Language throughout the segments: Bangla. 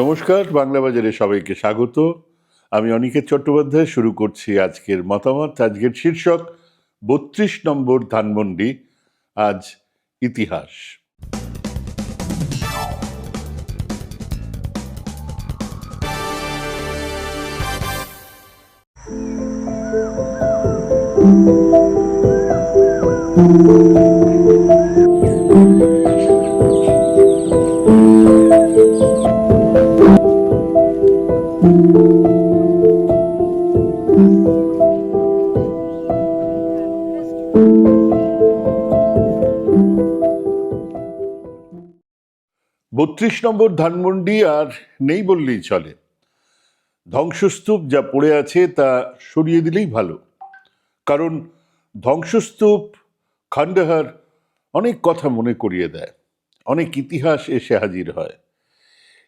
নমস্কার, বাংলা বাজারে সবাইকে স্বাগত। আমি অনিকেত চট্টোপাধ্যায়, শুরু করছি আজকের মতামত। আজকের শীর্ষক, বত্রিশ নম্বর ধানমন্ডি, আজ ইতিহাস। বত্রিশ নম্বর ধানমন্ডি আর নেই বললেই চলে। ধ্বংসস্তূপ যা পড়ে আছে তা সরিয়ে দিলেই ভালো। কারণ ধ্বংসস্তূপ খান্ডাহার অনেক কথা মনে করিয়ে দেয়, অনেক ইতিহাস এসে হাজির হয়।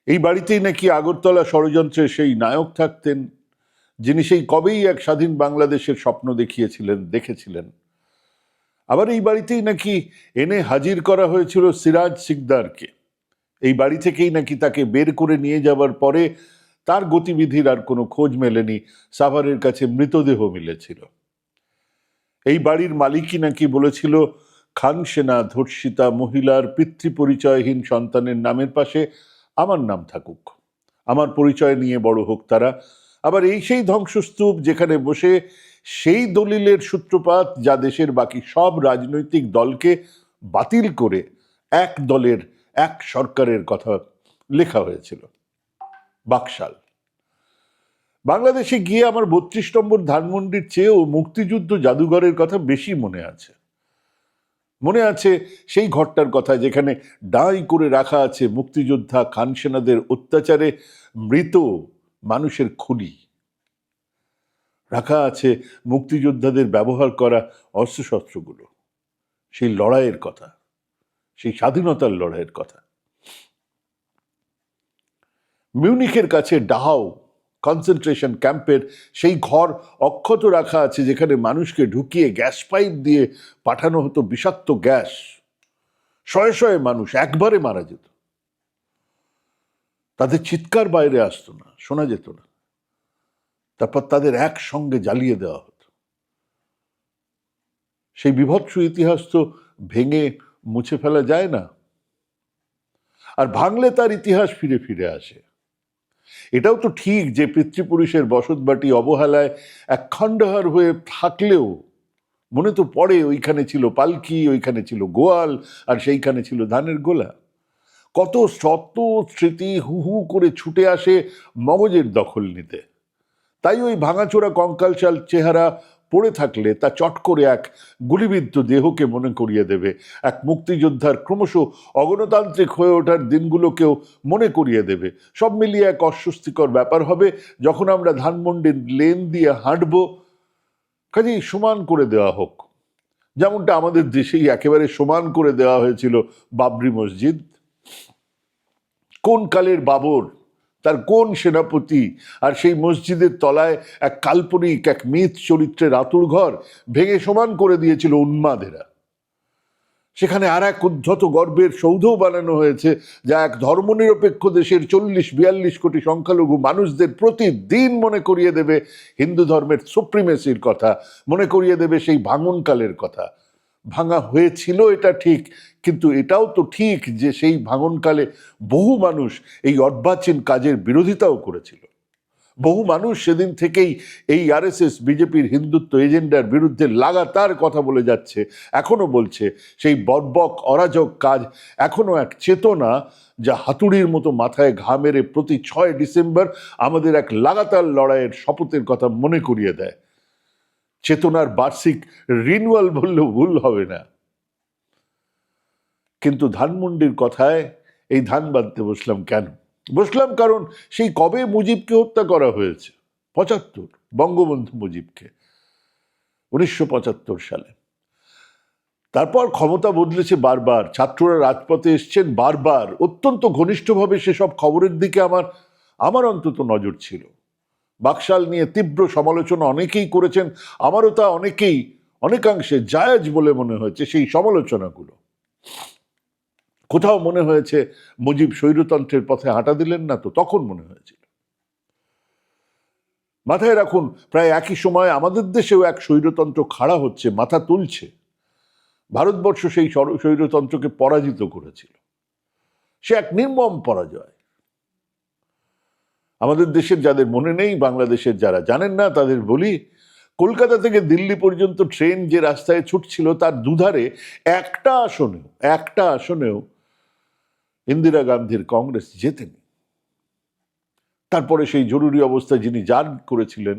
এই বাড়িতেই নাকি আগরতলা ষড়যন্ত্রে সেই নায়ক থাকতেন, যিনি সেই কবেই এক স্বাধীন বাংলাদেশের স্বপ্ন দেখিয়েছিলেন, দেখেছিলেন। আবার এই বাড়িতেই নাকি এনে হাজির করা হয়েছিল সিরাজ সিকদারকে। এই বাড়ি থেকেই নাকি তাকে বের করে নিয়ে যাবার পরে তার গতিবিধির আর কোনো খোঁজ মেলেনি, সাভারের কাছে মৃতদেহ মিলেছিল। এই বাড়ির মালিকই নাকি বলেছিল, খান সেনা, ধর্ষিতা, মহিলার পিতৃপরিচয়হীন সন্তানের নামের পাশে আমার নাম থাকুক। আমার পরিচয় নিয়ে বড় হোক তারা। আবার এই সেই ধ্বংসস্তূপ যেখানে বসে সেই দলিলের সূত্রপাত যা দেশের বাকি সব রাজনৈতিক দলকে বাতিল করে এক দলের এক সরকারের কথা লেখা হয়েছিল, বাকশাল। বাংলাদেশে গিয়ে আমার বত্রিশ নম্বর ধানমন্ডির চেয়েও মুক্তিযুদ্ধ জাদুঘরের কথা বেশি মনে আছে। মনে আছে সেই ঘরটার কথা যেখানে ডাঁই করে রাখা আছে মুক্তিযোদ্ধা খানসেনাদের অত্যাচারে মৃত মানুষের খুলি রাখা আছে মুক্তিযোদ্ধাদের ব্যবহার করা অস্ত্রশস্ত্রগুলো, সেই লড়াইয়ের কথা। সেই স্বাধীনতার লড়াইয়ের কথা। মিউনিকের কাছে ডাহাও কনসেন্ট্রেশন ক্যাম্পের সেই ঘর অক্ষত রাখা আছে যেখানে মানুষকে ঢুকিয়ে গ্যাস পাইপ দিয়ে পাঠানো হতো বিষাক্ত গ্যাস। শয়ে শয়ে মানুষ একবারে মারা যেত। তাদের চিৎকার বাইরে আসতো না, শোনা যেত না। তারপর তাদের একসঙ্গে জ্বালিয়ে দেওয়া হতো। সেই বিভৎস ইতিহাস তো ভেঙে মুছে ফেলা যায় না। আর ভাঙলে তার ইতিহাস ফিরে ফিরে আসে। এটাও তো ঠিক যে পিতৃপুরুষের বসতবাটি অবহেলায় এক খণ্ডহার হয়ে থাকলেও মনে তো পড়ে ওইখানে ছিল পালকি, ওইখানে ছিল গোয়াল, আর সেইখানে ছিল ধানের গোলা। কত শত স্মৃতি হু হু করে ছুটে আসে মগজের দখল নিতে। তাই ওই ভাঙাচোরা কঙ্কালশাল চেহারা পড়ে থাকলে তা চট করে এক গুলিবিদ্ধ দেহকে মনে করিয়ে দেবে। এক মুক্তিযোদ্ধার ক্রমশ অগণতান্ত্রিক হয়ে ওঠার দিনগুলোকেও মনে করিয়ে দেবে। সব মিলিয়ে এক অস্বস্তিকর ব্যাপার হবে, যখন আমরা ধানমন্ডির লেন দিয়ে হাঁটব, কাজেই সমান করে দেওয়া হোক। যেমনটা আমাদের দেশেই একেবারে সমান করে দেওয়া হয়েছিল বাবরি মসজিদ। কোন কালের বাবর তার কোন সেনাপতি? আর সেই মসজিদের তলায় এক কাল্পনিক এক মিথ চরিত্রের আতুর ঘর ভেঙে সমান করে দিয়েছিল উন্মাদেরা। সেখানে আর এক উদ্ধত গর্বের সৌধও বানানো হয়েছে, যা এক ধর্মনিরপেক্ষ দেশের চল্লিশ বিয়াল্লিশ কোটি সংখ্যালঘু মানুষদের প্রতিদিন মনে করিয়ে দেবে হিন্দু ধর্মের সুপ্রিমেসির কথা, মনে করিয়ে দেবে সেই ভাঙনকালের কথা। ভাঙা হয়েছিল, এটা ঠিক। কিন্তু এটাও তো ঠিক যে সেই ভাঙনকালে বহু মানুষ এই অর্বাচীন কাজের বিরোধিতাও করেছিল। বহু মানুষ সেদিন থেকেই এই আরএসএস, বিজেপির হিন্দুত্ব এজেন্ডার বিরুদ্ধে লাগাতার কথা বলে যাচ্ছে, এখনও বলছে। সেই বর্বক অরাজক কাজ এখনও এক চেতনা যা হাতুড়ির মতো মাথায় ঘা মেরে প্রতি ছয় ডিসেম্বর আমাদের এক লাগাতার লড়াইয়ের শপথের কথা মনে করিয়ে দেয়। চেতনার বার্ষিক রিনুয়াল বললেও ভুল হবে না। কিন্তু ধানমন্ডির কথায় এই ধান বাঁধতে বসলাম কেন? বসলাম কারণ সেই কবে মুজিবকে হত্যা করা হয়েছে? পঁচাত্তর, বঙ্গবন্ধু মুজিবকে, উনিশশো পঁচাত্তর সালে। তারপর ক্ষমতা বদলেছে বারবার, ছাত্ররা রাজপথে এসছেন বারবার। অত্যন্ত ঘনিষ্ঠভাবে সেসব খবরের দিকে আমার আমার অন্তত নজর ছিল। বাকশাল নিয়ে তীব্র সমালোচনা অনেকেই করেছেন। আমারও তা অনেকেই, অনেকাংশে জায়াজ বলে মনে হয়েছে সেই সমালোচনাগুলো। কোথাও মনে হয়েছে মুজিব স্বৈরতন্ত্রের পথে হাঁটা দিলেন না তো, তখন মনে হয়েছিল। মাথায় রাখুন, প্রায় একই সময় আমাদের দেশেও এক স্বৈরতন্ত্র খাড়া হচ্ছে, মাথা তুলছে। ভারতবর্ষ সেই স্বর- স্বৈরতন্ত্রকে পরাজিত করেছিল। সে এক নির্মম পরাজয়। আমাদের দেশের যাদের মনে নেই, বাংলাদেশের যারা জানেন না, তাদের বলি, কলকাতা থেকে দিল্লি পর্যন্ত ট্রেন যে রাস্তায় ছুটছিল, তার দুধারে একটা আসনেও একটা আসনেও ইন্দিরা গান্ধীর কংগ্রেস জেতেনি তারপরে সেই জরুরি অবস্থা যিনি জার করেছিলেন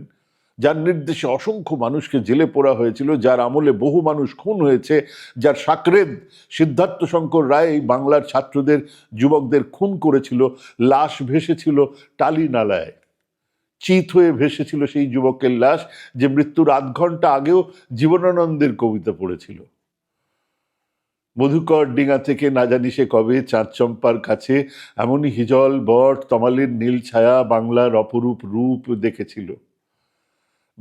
যার নির্দেশে অসংখ্য মানুষকে জেলে পোড়া হয়েছিল, যার আমলে বহু মানুষ খুন হয়েছে, যার সাকরেদ সিদ্ধার্থ শঙ্কর রায় এই বাংলার ছাত্রদের, যুবকদের খুন করেছিল, লাশ ভেসেছিল টালি নালায় চিত হয়ে ভেসেছিল সেই যুবকের লাশ যে মৃত্যুর আধ ঘণ্টা আগেও জীবনানন্দের কবিতা পড়েছিল। মধুকর ডিঙা থেকে না জানি সে কবে চাঁদ চম্পার কাছে এমনই হিজল বট তমালের নীল ছায়া বাংলার অপরূপ রূপ দেখেছিল।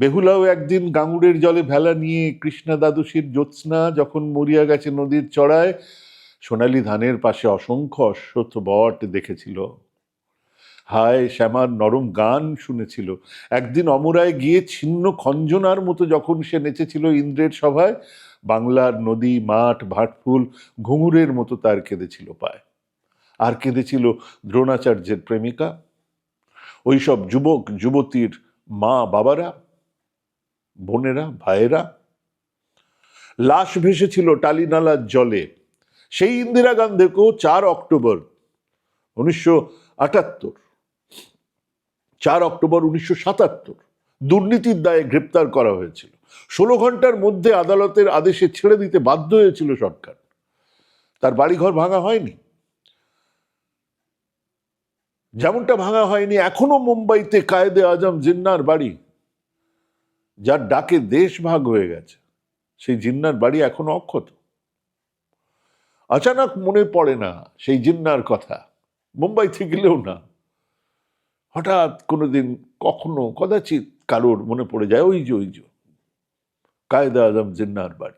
বেহুলাও একদিন গাঙ্গুড়ের জলে ভেলা নিয়ে কৃষ্ণা দ্বাদশীর জ্যোৎস্না যখন মরিয়া গেছে নদীর চড়ায়, সোনালী ধানের পাশে অসংখ্য অশ্বত্থ বট দেখেছিল। হায়, শ্যামার নরম গান শুনেছিল। একদিন অমরায় গিয়ে ছিন্ন খঞ্জনার মতো যখন সে নেচেছিল ইন্দ্রের সভায়, বাংলার নদী, মাঠ, ভাটফুল, ঘুঙুরের মতো তার কেঁদেছিল পায়। আর কেঁদেছিল দ্রোণাচার্যের প্রেমিকা। ওইসব যুবক, যুবতীর মা বাবারা বোনেরা, ভাইয়েরা। লাশ ভেসেছিল টালিনালার জলে। সেই ইন্দিরা গান্ধীকেও চার অক্টোবর উনিশশো আটাত্তর, চার অক্টোবর উনিশশো সাতাত্তর দুর্নীতির দায়ে গ্রেপ্তার করা হয়েছিল। ষোলো ঘণ্টার মধ্যে আদালতের আদেশে ছেড়ে দিতে বাধ্য হয়েছিল সরকার। তার বাড়িঘর ভাঙা হয়নি। যেমনটা ভাঙা হয়নি, এখনও মুম্বাইতে কায়েদে আজম জিন্নার বাড়ি। যার ডাকে দেশ ভাগ হয়ে গেছে। সেই জিন্নার বাড়ি এখনও অক্ষত। আচানক মনে পড়ে না সেই জিন্নার কথা। মুম্বাইতে গেলেও না। হঠাৎ কোনোদিন কখনো, কদাচিৎ কারোর মনে পড়ে যায়, ওই যে ওই যে। কায়দা আজম জিন্নার বাড়ি।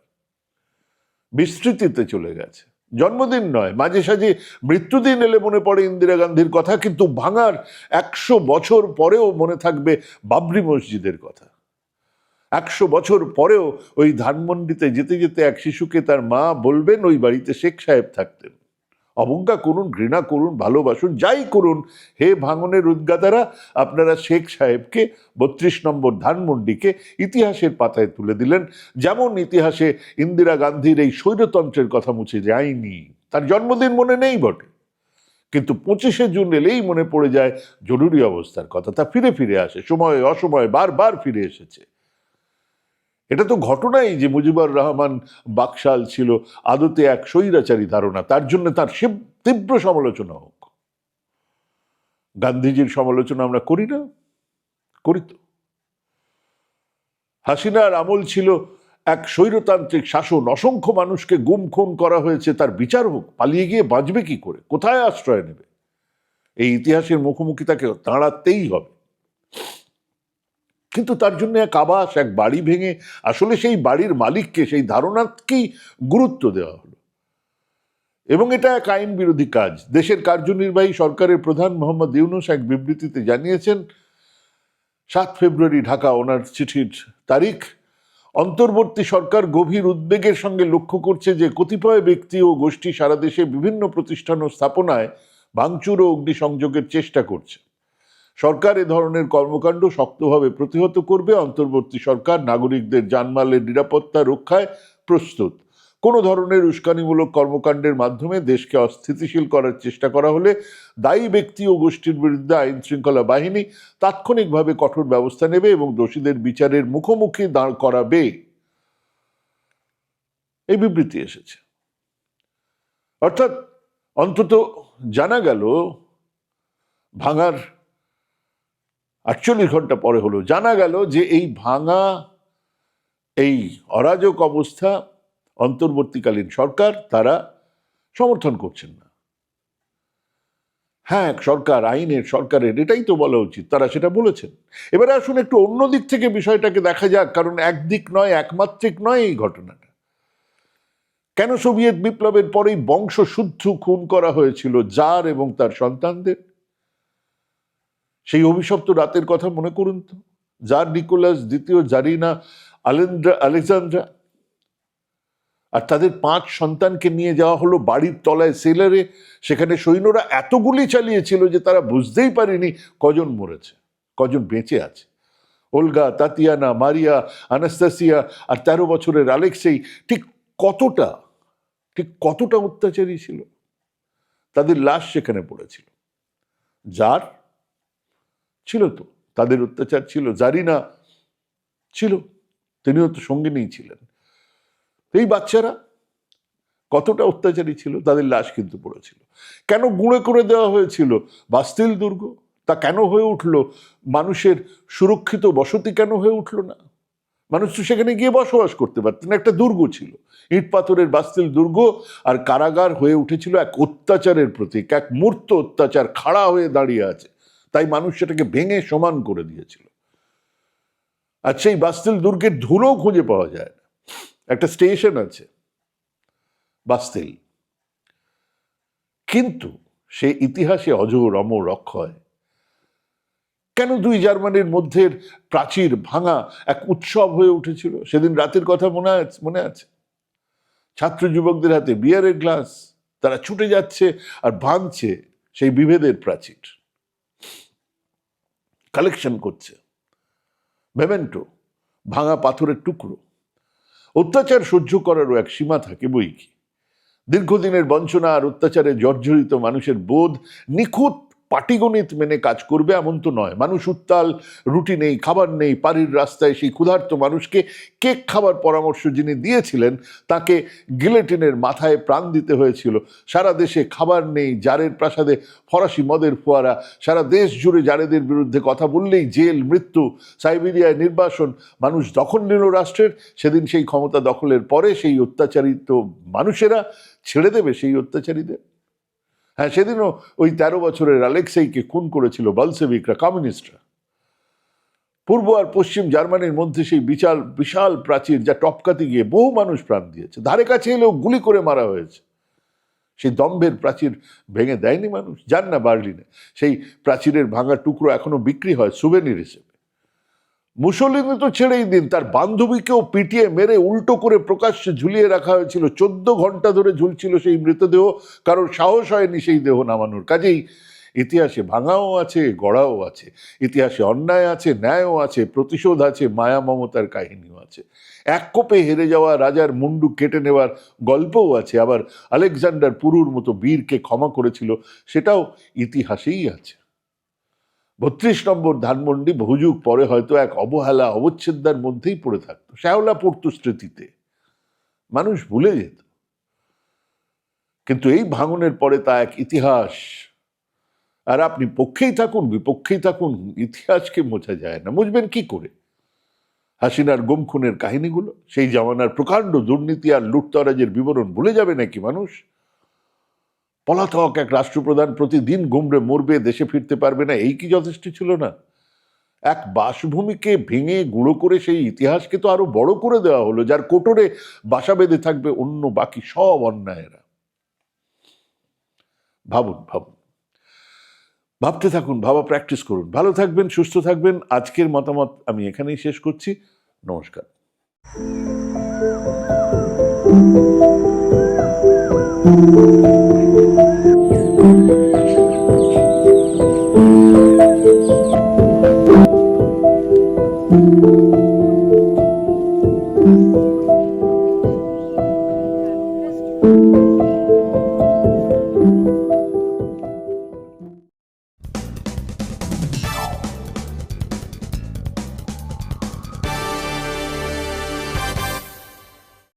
বিস্তৃতিতে চলে গেছে। জন্মদিন নয়, মাঝে সাঝে মৃত্যুদিন এলে মনে পড়ে ইন্দিরা গান্ধীর কথা, কিন্তু ভাঙার একশো বছর পরেও মনে থাকবে বাবরি মসজিদের কথা। একশো বছর পরেও ওই ধানমন্ডিতে যেতে যেতে এক শিশুকে তার মা বলবেন, ওই বাড়িতে শেখ সাহেব থাকতেন। অবজ্ঞা করুন, ঘৃণা করুন, ভালোবাসুন, যাই করুন। হে ভাঙনের উদ্গাতারা, আপনারা শেখ সাহেবকে বত্রিশ নম্বর ধানমন্ডিকে ইতিহাসের পাতায় তুলে দিলেন। যেমন ইতিহাসে ইন্দিরা গান্ধীর এই স্বৈরতন্ত্রের কথা মুছে যায়নি। তার জন্মদিন মনে নেই বটে। কিন্তু পঁচিশে জুন এলেই মনে পড়ে যায় জরুরি অবস্থার কথা। তা ফিরে ফিরে আসে। সময়ে, অসময়ে বারবার ফিরে এসেছে। এটা তো ঘটনাই যে মুজিবুর রহমান বাকশাল ছিল আদতে এক স্বৈরাচারী ধারণা, তার জন্য তার তীব্র সমালোচনা হোক। গান্ধীজির সমালোচনা আমরা করি না, করি তো। হাসিনার আমল ছিল এক স্বৈরতান্ত্রিক শাসন, অসংখ্য মানুষকে গুম খুন করা হয়েছে, তার বিচার হোক, পালিয়ে গিয়ে বাঁচবে কি করে, কোথায় আশ্রয় নেবে? এই ইতিহাসের মুখোমুখি তাকে দাঁড়াতেই হবে। কিন্তু তার জন্য এক আবাস, এক বাড়ি ভেঙে আসলে সেই বাড়ির মালিককে সেই ধারণাকেই গুরুত্ব দেওয়া হলো। এবং এটা এক আইন বিরোধী কাজ। দেশের কার্যনির্বাহী সরকারের প্রধান মোহাম্মদ ইউনুস এক বিবৃতিতে জানিয়েছেন, সাত ফেব্রুয়ারি ঢাকা ওনার চিঠির তারিখ, অন্তর্বর্তী সরকার গভীর উদ্বেগের সঙ্গে লক্ষ্য করছে যে কতিপয় ব্যক্তি ও গোষ্ঠী সারা দেশে বিভিন্ন প্রতিষ্ঠান ও স্থাপনায় ভাঙচুর ও অগ্নিসংযোগের চেষ্টা করছে। সরকার এ ধরনের কর্মকাণ্ড শক্তভাবে প্রতিহত করবে। অন্তর্বর্তী সরকার নাগরিকদের জানমালের নিরাপত্তা রক্ষায় প্রস্তুত। কোনো ধরনের উস্কানিমূলক কর্মকাণ্ডের মাধ্যমে দেশকে অস্থিতিশীল করার চেষ্টা করা হলে দায়ী ব্যক্তি ও গোষ্ঠীর বিরুদ্ধে আইন শৃঙ্খলা বাহিনী তাৎক্ষণিকভাবে কঠোর ব্যবস্থা নেবে এবং দোষীদের বিচারের মুখোমুখি দাঁড় করাবে। এই বিবৃতি এসেছে। অর্থাৎ অন্তত জানা গেল, ভাঙার আটচল্লিশ ঘণ্টা পরে হলো, জানা গেল যে এই ভাঙা, এই অরাজক অবস্থা অন্তর্বর্তীকালীন সরকার তারা সমর্থন করছেন না। হ্যাঁ সরকার, আইনের সরকারের, এটাই তো বলা উচিত, তারা সেটা বলেছেন। এবারে আসুন একটু অন্য দিক থেকে বিষয়টাকে দেখা যাক, কারণ একদিক নয়, একমাত্রিক নয় এই ঘটনাটা। কেন সোভিয়েত বিপ্লবের পরেই বংশ শুদ্ধ খুন করা হয়েছিল জার এবং তার সন্তানদের? সেই অভিশপ্ত রাতের কথা মনে করুন তো। জার নিকোলাস দ্বিতীয় জারিনা আলেন্দ্রা আলেকজান্দ্রা আর তাদের পাঁচ সন্তানকে নিয়ে যাওয়া হলো বাড়ির তলায় সেলারে। সেখানে সৈন্যরা এত গুলি চালিয়েছিল যে তারা বুঝতেই পারেনি কজন মরেছে, কজন বেঁচে আছে। ওলগা, তাতিয়ানা, মারিয়া, আনাস্তাসিয়া আর তেরো বছরের আলেক্সেই ঠিক কতটা ঠিক কতটা অত্যাচারী ছিল, তাদের লাশ সেখানে পড়েছিল। যার ছিল তো, তাদের অত্যাচার ছিল, জারিনা ছিল, তিনিও তো সঙ্গে সঙ্গিনী ছিলেন। এই বাচ্চারা কতটা অত্যাচারী ছিল, তাদের লাশ কিন্তু পড়েছিল। কেন গুঁড়ে করে দেওয়া হয়েছিল? বাস্তিল দুর্গ, তা কেন হয়ে উঠল? মানুষের সুরক্ষিত বসতি কেন হয়ে উঠল না? মানুষ তো সেখানে গিয়ে বসবাস করতে পারতেন, একটা দুর্গ ছিল। ইট পাথরের বাস্তিল দুর্গ আর কারাগার হয়ে উঠেছিল এক অত্যাচারের প্রতীক, এক মূর্ত অত্যাচার, খাড়া হয়ে দাঁড়িয়ে আছে। তাই মানুষ সেটাকে ভেঙে সমান করে দিয়েছিল। আর সেই বাস্তিল দুর্গের ধুলো খুঁজে পাওয়া যায় না। একটা স্টেশন আছে বাস্তিল। কিন্তু সে ইতিহাসে অজর, অমর, অক্ষয়। কেন দুই জার্মানির মধ্যে প্রাচীর ভাঙা এক উৎসব হয়ে উঠেছিল? সেদিন রাতের কথা মনে আছে মনে আছে? ছাত্র যুবকদের হাতে বিয়ারের গ্লাস, তারা ছুটে যাচ্ছে আর ভাঙছে সেই বিভেদের প্রাচীর। কালেকশন করছে। মেমেন্টো ভাঙা পাথরের টুকরো। অত্যাচার সহ্য করারও এক সীমা থাকে বই কি দীর্ঘদিনের বঞ্চনা আর অত্যাচারে জর্জরিত মানুষের বোধ নিখুঁত পাটিগণিত মেনে কাজ করবে এমন তো নয়। মানুষ উত্তাল, রুটি নেই, খাবার নেই পাড়ির রাস্তায় সেই ক্ষুধার্ত মানুষকে কেক খাবার পরামর্শ যিনি দিয়েছিলেন, তাকে গিলেটিনের মাথায় প্রাণ দিতে হয়েছিল। সারা দেশে খাবার নেই, জারের প্রাসাদে ফরাসি মদের ফোয়ারা, সারা দেশ জুড়ে জারেদের বিরুদ্ধে কথা বললেই জেল, মৃত্যু, সাইবেরিয়ায় নির্বাসন, মানুষ দখল নিল রাষ্ট্রের, সেদিন সেই ক্ষমতা দখলের পরে সেই অত্যাচারিত মানুষেরা ছেড়ে দেবে সেই অত্যাচারীদের। হ্যাঁ সেদিনও ওই তেরো বছরের আলেক্সাইকে খুন করেছিল বলসেভিকরা, কমিউনিস্টরা। পূর্ব আর পশ্চিম জার্মানির মধ্যে সেই বিশাল বিশাল প্রাচীর যা টপকাতে গিয়ে বহু মানুষ প্রাণ দিয়েছে। ধারে কাছে এলেও গুলি করে মারা হয়েছে। সেই দম্ভের প্রাচীর ভেঙে দেয়নি মানুষ? যান না বার্লিনে। সেই প্রাচীরের ভাঙা টুকরো এখনও বিক্রি হয় সুবেনির হিসেবে। মুসলিনি তো ছেড়েই দিন, তার বান্ধবীকেও পিটিয়ে মেরে উল্টো করে প্রকাশ্যে ঝুলিয়ে রাখা হয়েছিল। চোদ্দ ঘণ্টা ধরে ঝুলছিল সেই মৃতদেহ, কারোর সাহস হয়নি সেই দেহ নামানোর। কাজেই ইতিহাসে ভাঙাও আছে, গড়াও আছে। ইতিহাসে অন্যায় আছে, ন্যায়ও আছে, প্রতিশোধ আছে, মায়া মমতার কাহিনীও আছে। এক কোপে হেরে যাওয়া রাজার মুন্ডু কেটে নেওয়ার গল্পও আছে। আবার আলেকজান্ডার পুরুর মতো বীরকে ক্ষমা করেছিল, সেটাও ইতিহাসেই আছে। বত্রিশ নম্বর ধানমন্ডি বহুযুগ পরে হয়তো এক অবহেলা, অবচ্ছেদ্যার মধ্যেই পড়ে থাকতো। শ্যাওলা পড়তো স্মৃতিতে। মানুষ ভুলে যেত। কিন্তু এই ভাঙনের পরে তা এক ইতিহাস। আর আপনি পক্ষেই থাকুন, বিপক্ষেই থাকুন, ইতিহাসকে মোছা যায় না। বুঝবেন কি করে? হাসিনার গুম খুনের কাহিনীগুলো, সেই জামানার প্রকাণ্ড দুর্নীতি আর লুটতরাজের বিবরণ ভুলে যাবে নাকি মানুষ? পলাতক এক রাষ্ট্রপ্রধান প্রতিদিন গুমড়ে মরবে, দেশে ফিরতে পারবে না, এই কি যথেষ্ট ছিল না? এক বাসভূমিকে ভেঙে গুঁড়ো করে সেই ইতিহাসকে তো আরও বড় করে দেওয়া হলো, যার কোটরে বাসা বেঁধে থাকবে অন্য বাকি সব অন্যায়েরা। ভাবুন ভাবুন। ভাবতে থাকুন, ভাবা প্র্যাকটিস করুন। ভালো থাকবেন, সুস্থ থাকবেন, আজকের মতামত আমি এখানেই শেষ করছি। নমস্কার।